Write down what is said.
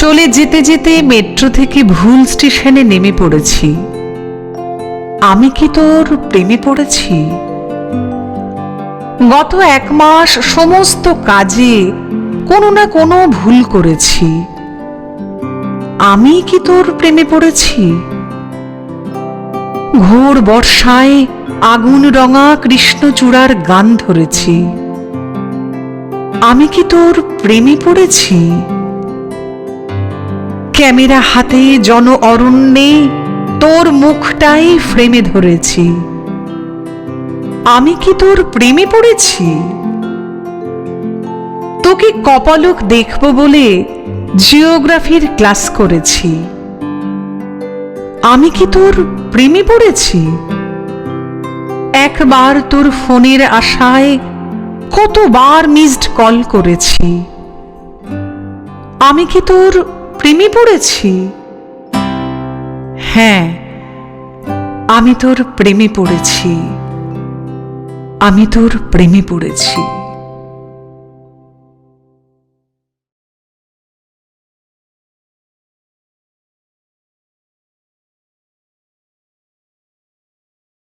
চলে যেতে যেতে মেট্রো থেকে ভুল স্টেশনে নেমে পড়েছি। আমি কি তোর প্রেমে পড়েছি? গত এক মাস সমস্ত কাজে কোনো না কোনো ভুল করেছি। আমি কি তোর প্রেমে পড়েছি? ঘোর বর্ষায় আগুন রঙা কৃষ্ণচূড়ার গান ধরেছি। আমি কি তোর প্রেমে পড়েছি? ক্যামেরা হাতে জন অরণ্যে, তোর মুখটাই ফ্রেমে ধরেছি। আমি কি তোর প্রেমে পড়েছি? তোকে কপালক দেখব বলে জিওগ্রাফির ক্লাস করেছি। আমি কি তোর প্রেমে পড়েছি? একবার তোর ফোনের আশায় কতবার মিসড কল করেছি। আমি কি তোর প্রেমে পড়েছি? হ্যাঁ আমি তোর প্রেমে পড়েছি। আমি তোর প্রেমে পড়েছি।